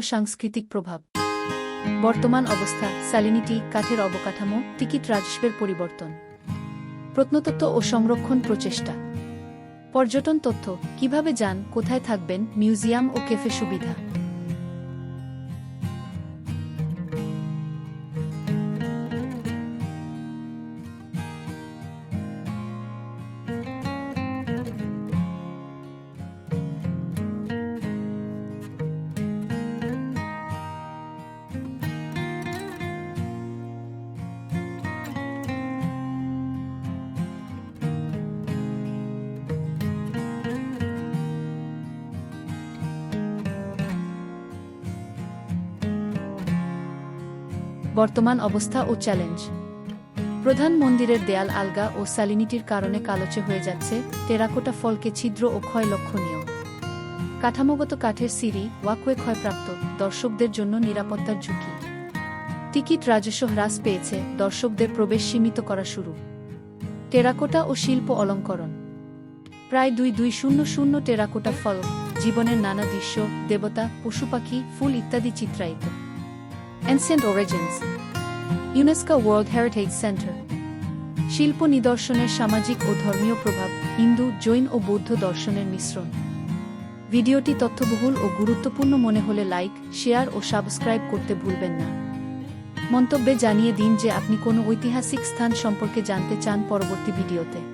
সাংস্কৃতিক প্রভাব। বর্তমান অবস্থা স্যালিনিটি কাঠের অবকাঠামো, টিকিট রাজস্বের পরিবর্তন। প্রত্নতত্ত্ব ও সংরক্ষণ প্রচেষ্টা। পর্যটন তথ্য, কীভাবে যান, কোথায় থাকবেন, মিউজিয়াম ও কেফে সুবিধা। বর্তমান অবস্থা ও চ্যালেঞ্জ। প্রধান মন্দিরের দেয়াল আলগা ও স্যালিনিটির কারণে কালোচে হয়ে যাচ্ছে টেরাকোটা ফলকে ছিদ্র ও ক্ষয় লক্ষণীয়। কাঠামোগত কাঠের সিঁড়ি, ওয়াকওয়ে ক্ষয়প্রাপ্ত, দর্শকদের জন্য নিরাপত্তার ঝুঁকি। টিকিট রাজস্ব হ্রাস পেয়েছে, দর্শকদের প্রবেশ সীমিত করা শুরু। টেরাকোটা ও শিল্প অলঙ্করণ। প্রায় দুই দুই শূন্য শূন্য টেরাকোটা ফল, জীবনের নানা দৃশ্য, দেবতা, পশু পাখি, ফুল ইত্যাদি চিত্রায়িত। Ancient Origins. UNESCO world heritage centre শিল্প নিদর্শনের সামাজিক ও ধর্মীয় প্রভাব, হিন্দু, জৈন ও বৌদ্ধ দর্শনের মিশ্রণ। ভিডিওটি তথ্যবহুল ও গুরুত্বপূর্ণ মনে হলে লাইক, শেয়ার ও সাবস্ক্রাইব করতে ভুলবেন না। মন্তব্যে জানিয়ে দিন যে আপনি কোনো ঐতিহাসিক স্থান সম্পর্কে জানতে চান পরবর্তী ভিডিওতে।